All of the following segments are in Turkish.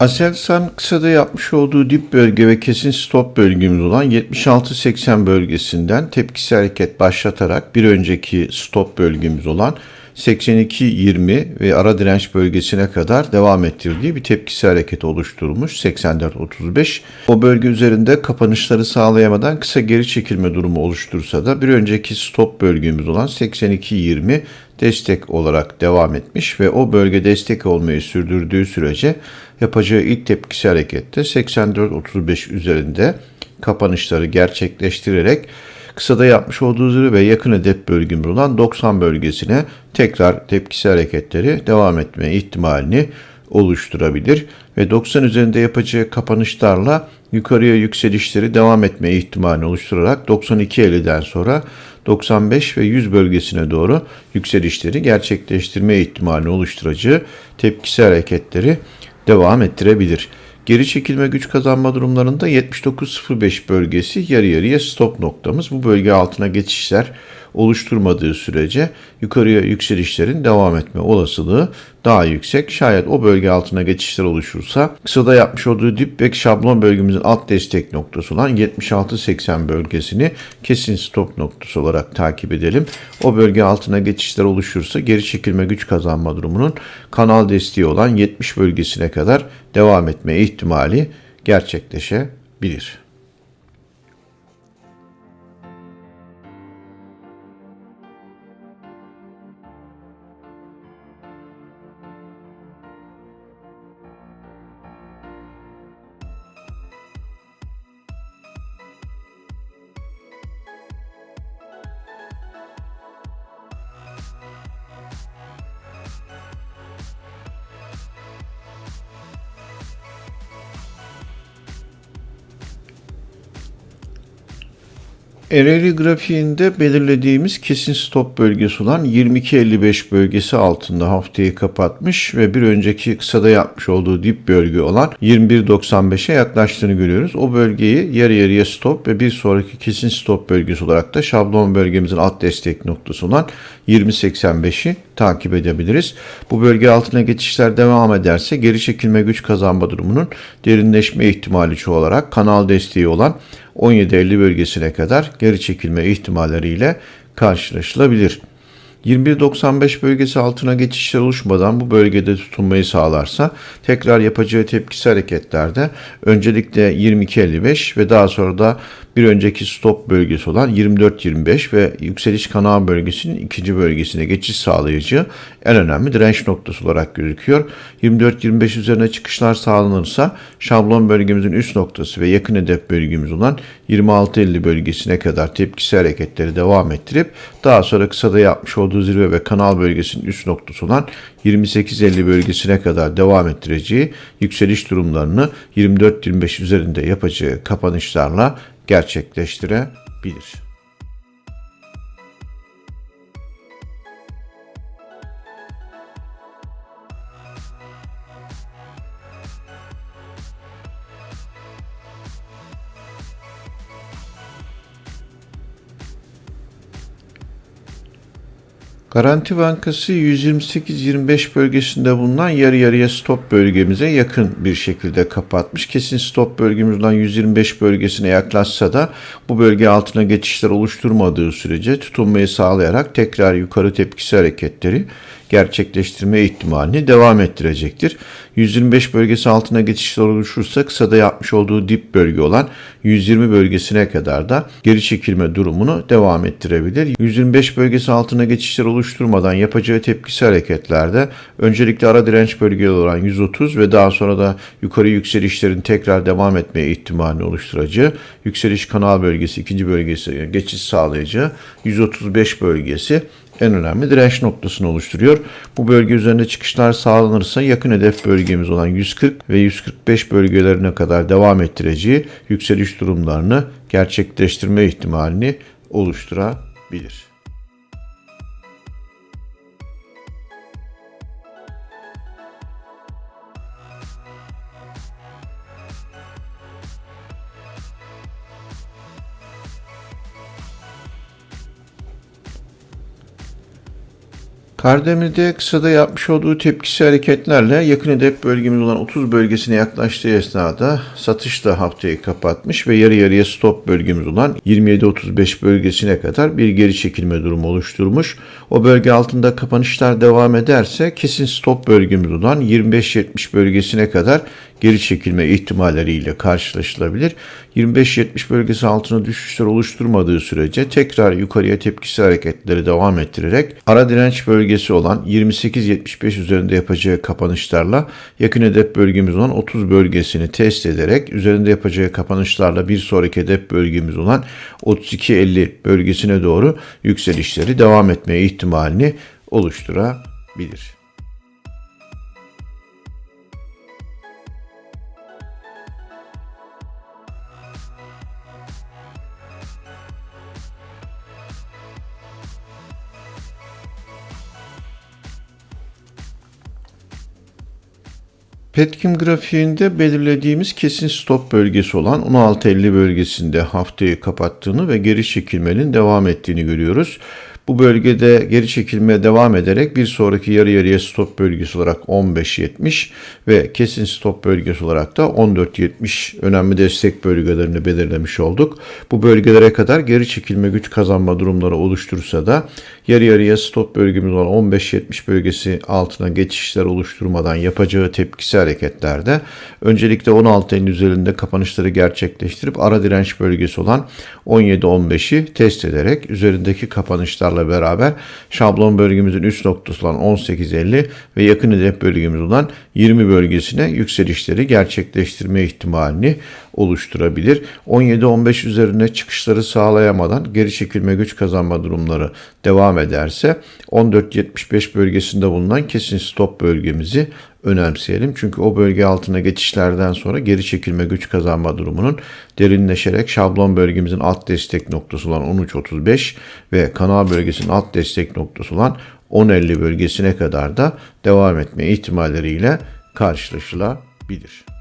Aselsan kısada yapmış olduğu dip bölge ve kesin stop bölgemiz olan 76-80 bölgesinden tepkisi hareket başlatarak bir önceki stop bölgemiz olan 82-20 ve ara direnç bölgesine kadar devam ettirdiği bir tepkisi hareket oluşturmuş 84-35. O bölge üzerinde kapanışları sağlayamadan kısa geri çekilme durumu oluştursa da bir önceki stop bölgemiz olan 82-20 destek olarak devam etmiş ve o bölge destek olmayı sürdürdüğü sürece yapacağı ilk tepkisi harekette 84-35 üzerinde kapanışları gerçekleştirerek kısada yapmış olduğu zirve ve yakın hedef bölgemiz olan 90 bölgesine tekrar tepkisi hareketleri devam etme ihtimalini oluşturabilir ve 90 üzerinde yapacağı kapanışlarla yukarıya yükselişleri devam etme ihtimalini oluşturarak 92.50'den sonra 95 ve 100 bölgesine doğru yükselişleri gerçekleştirme ihtimalini oluşturacağı tepkisi hareketleri devam ettirebilir. Geri çekilme güç kazanma durumlarında 79.05 bölgesi yarı yarıya stop noktamız. Bu bölge altına geçişler oluşturmadığı sürece yukarıya yükselişlerin devam etme olasılığı daha yüksek. Şayet o bölge altına geçişler oluşursa kısada yapmış olduğu dip ve şablon bölgemizin alt destek noktası olan 76-80 bölgesini kesin stop noktası olarak takip edelim. O bölge altına geçişler oluşursa geri çekilme güç kazanma durumunun kanal desteği olan 70 bölgesine kadar devam etme ihtimali gerçekleşebilir. Ereğli grafiğinde belirlediğimiz kesin stop bölgesi olan 22.55 bölgesi altında haftayı kapatmış ve bir önceki kısada yapmış olduğu dip bölge olan 21.95'e yaklaştığını görüyoruz. O bölgeyi yarı yarıya stop ve bir sonraki kesin stop bölgesi olarak da şablon bölgemizin alt destek noktası olan 20.85'i takip edebiliriz. Bu bölge altına geçişler devam ederse geri çekilme güç kazanma durumunun derinleşme ihtimali çoğalarak kanal desteği olan 17.50 bölgesine kadar geri çekilme ihtimalleriyle karşılaşılabilir. 21.95 bölgesi altına geçişler oluşmadan bu bölgede tutunmayı sağlarsa tekrar yapacağı tepkisi hareketlerde öncelikle 22.55 ve daha sonra da bir önceki stop bölgesi olan 24-25 ve yükseliş kanal bölgesinin ikinci bölgesine geçiş sağlayıcı en önemli direnç noktası olarak gözüküyor. 24-25 üzerine çıkışlar sağlanırsa şablon bölgemizin üst noktası ve yakın hedef bölgemiz olan 26-50 bölgesine kadar tepkisi hareketleri devam ettirip daha sonra kısada yapmış olduğu zirve ve kanal bölgesinin üst noktası olan 28-50 bölgesine kadar devam ettireceği yükseliş durumlarını 24-25 üzerinde yapacağı kapanışlarla gerçekleştirebilir. Garanti Bankası 128-25 bölgesinde bulunan yarı yarıya stop bölgemize yakın bir şekilde kapatmış. Kesin stop bölgemiz olan 125 bölgesine yaklaşsa da bu bölge altına geçişler oluşturmadığı sürece tutunmayı sağlayarak tekrar yukarı tepkisi hareketleri gerçekleştirme ihtimalini devam ettirecektir. 125 bölgesi altına geçişler oluşursa kısada yapmış olduğu dip bölge olan 120 bölgesine kadar da geri çekilme durumunu devam ettirebilir. 125 bölgesi altına geçişler oluşturmadan yapacağı tepkisi hareketlerde öncelikle ara direnç bölgeleri olan 130 ve daha sonra da yukarı yükselişlerin tekrar devam etmeye ihtimalini oluşturacağı yükseliş kanal bölgesi ikinci bölgesi geçiş sağlayacağı 135 bölgesi en önemli direnç noktasını oluşturuyor. Bu bölge üzerinde çıkışlar sağlanırsa yakın hedef bölgemiz olan 140 ve 145 bölgelerine kadar devam ettireceği yükseliş durumlarını gerçekleştirme ihtimalini oluşturabilir. Kardemir'de kısada yapmış olduğu tepkisi hareketlerle yakın hedef bölgemiz olan 30 bölgesine yaklaştığı esnada satışla haftayı kapatmış ve yarı yarıya stop bölgemiz olan 27-35 bölgesine kadar bir geri çekilme durumu oluşturmuş. O bölge altında kapanışlar devam ederse kesin stop bölgemiz olan 25-70 bölgesine kadar geri çekilme ihtimalleriyle karşılaşılabilir. 25-70 bölgesi altına düşüşler oluşturmadığı sürece tekrar yukarıya tepkisi hareketleri devam ettirerek ara direnç bölgesi olan 28-75 üzerinde yapacağı kapanışlarla yakın hedef bölgemiz olan 30 bölgesini test ederek üzerinde yapacağı kapanışlarla bir sonraki hedef bölgemiz olan 32-50 bölgesine doğru yükselişleri devam etmeye ihtimalini oluşturabilir. Petkim grafiğinde belirlediğimiz kesin stop bölgesi olan 16.50 bölgesinde haftayı kapattığını ve geri çekilmenin devam ettiğini görüyoruz. Bu bölgede geri çekilmeye devam ederek bir sonraki yarı yarıya stop bölgesi olarak 15.70 ve kesin stop bölgesi olarak da 14.70 önemli destek bölgelerini belirlemiş olduk. Bu bölgelere kadar geri çekilme güç kazanma durumları oluştursa da yarı yarıya stop bölgemiz olan 15.70 bölgesi altına geçişler oluşturmadan yapacağı tepkisi hareketlerde öncelikle 16'ın üzerinde kapanışları gerçekleştirip ara direnç bölgesi olan 17-15'i test ederek üzerindeki kapanışlarla beraber şablon bölgemizin üst noktası olan 18.50 ve yakın hedef bölgemiz olan 20 bölgesine yükselişleri gerçekleştirme ihtimalini oluşturabilir. 17-15 üzerine çıkışları sağlayamadan geri çekilme güç kazanma durumları devam ederse 14-75 bölgesinde bulunan kesin stop bölgemizi önemseyelim. Çünkü o bölge altına geçişlerden sonra geri çekilme güç kazanma durumunun derinleşerek şablon bölgemizin alt destek noktası olan 13.35 ve kanal bölgesinin alt destek noktası olan 10.50 bölgesine kadar da devam etme ihtimalleriyle karşılaşılabilir.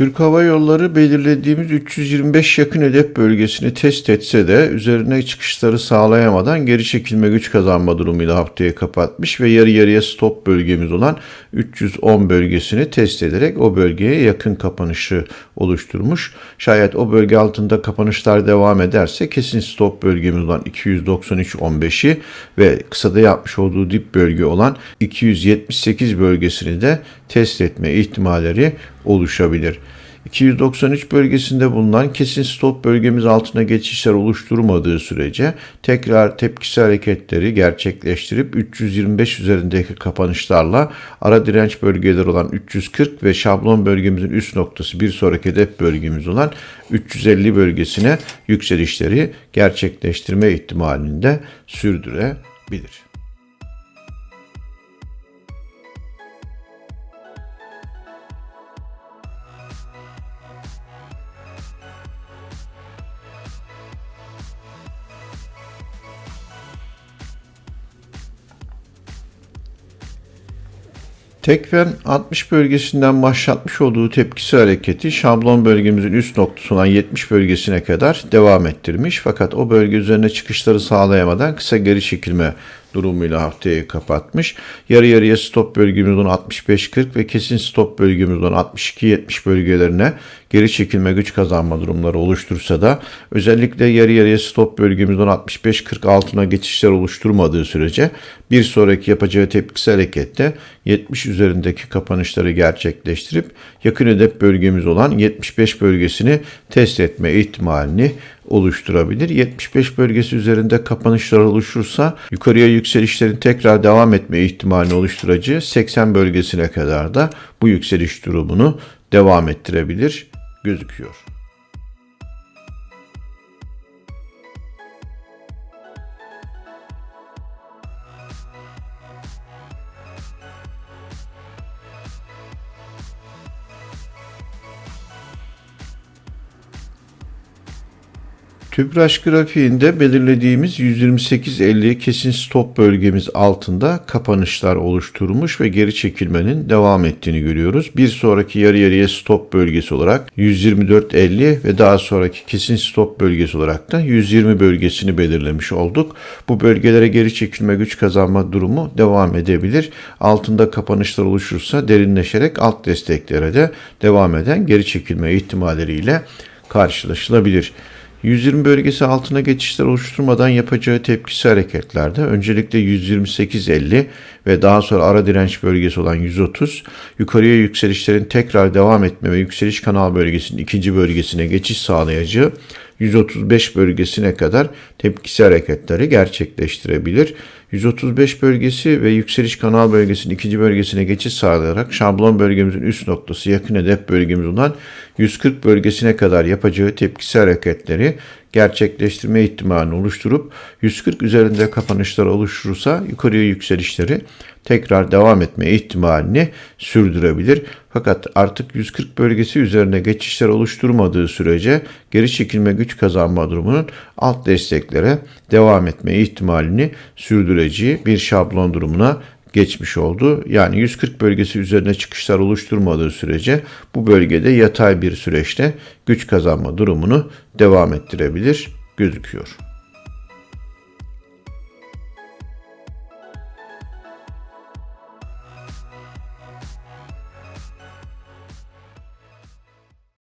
Türk Hava Yolları belirlediğimiz 325 yakın hedef bölgesini test etse de üzerine çıkışları sağlayamadan geri çekilme güç kazanma durumuyla haftayı kapatmış ve yarı yarıya stop bölgemiz olan 310 bölgesini test ederek o bölgeye yakın kapanışı oluşturmuş. Şayet o bölge altında kapanışlar devam ederse kesin stop bölgemiz olan 293.15'i ve kısada yapmış olduğu dip bölge olan 278 bölgesini de test etme ihtimalleri oluşabilir. 293 bölgesinde bulunan kesin stop bölgemiz altına geçişler oluşturmadığı sürece tekrar tepkisi hareketleri gerçekleştirip 325 üzerindeki kapanışlarla ara direnç bölgeleri olan 340 ve şablon bölgemizin üst noktası bir sonraki hedef bölgemiz olan 350 bölgesine yükselişleri gerçekleştirme ihtimalini de sürdürebilir. Tekfen 60 bölgesinden başlatmış olduğu tepkisi hareketi şablon bölgemizin üst noktası olan 70 bölgesine kadar devam ettirmiş. Fakat o bölge üzerine çıkışları sağlayamadan kısa geri çekilme durumuyla haftayı kapatmış. Yarı yarıya stop bölgemiz olan 65-40 ve kesin stop bölgemiz olan 62-70 bölgelerine geri çekilme güç kazanma durumları oluştursa da özellikle yarı yarıya stop bölgemiz olan 65-40 altına geçişler oluşturmadığı sürece bir sonraki yapacağı tepkisi harekette 70 üzerindeki kapanışları gerçekleştirip yakın hedef bölgemiz olan 75 bölgesini test etme ihtimalini oluşturabilir. 75 bölgesi üzerinde kapanışlar oluşursa yukarıya yükselişlerin tekrar devam etme ihtimalini oluşturacağı 80 bölgesine kadar da bu yükseliş durumunu devam ettirebilir gözüküyor. Tüpraş grafiğinde belirlediğimiz 128.50 kesin stop bölgemiz altında kapanışlar oluşturmuş ve geri çekilmenin devam ettiğini görüyoruz. Bir sonraki yarı yarıya stop bölgesi olarak 124.50 ve daha sonraki kesin stop bölgesi olarak da 120 bölgesini belirlemiş olduk. Bu bölgelere geri çekilme güç kazanma durumu devam edebilir. Altında kapanışlar oluşursa derinleşerek alt desteklere de devam eden geri çekilme ihtimalleriyle karşılaşılabilir. 120 bölgesi altına geçişler oluşturmadan yapacağı tepkisi hareketlerde öncelikle 128.50 ve daha sonra ara direnç bölgesi olan 130 yukarıya yükselişlerin tekrar devam etme ve yükseliş kanal bölgesinin ikinci bölgesine geçiş sağlayacağı 135 bölgesine kadar tepkisi hareketleri gerçekleştirebilir. 135 bölgesi ve yükseliş kanal bölgesinin ikinci bölgesine geçiş sağlayarak şablon bölgemizin üst noktası yakın hedef bölgemiz olan 140 bölgesine kadar yapacağı tepkisi hareketleri gerçekleştirme ihtimalini oluşturup 140 üzerinde kapanışlar oluşturursa yukarıya yükselişleri tekrar devam etme ihtimalini sürdürebilir. Fakat artık 140 bölgesi üzerine geçişler oluşturmadığı sürece geri çekilme güç kazanma durumunun alt desteklere devam etme ihtimalini sürdüreceği bir şablon durumuna geçmiş oldu. Yani 140 bölgesi üzerine çıkışlar oluşturmadığı sürece bu bölgede yatay bir süreçte güç kazanma durumunu devam ettirebilir gözüküyor.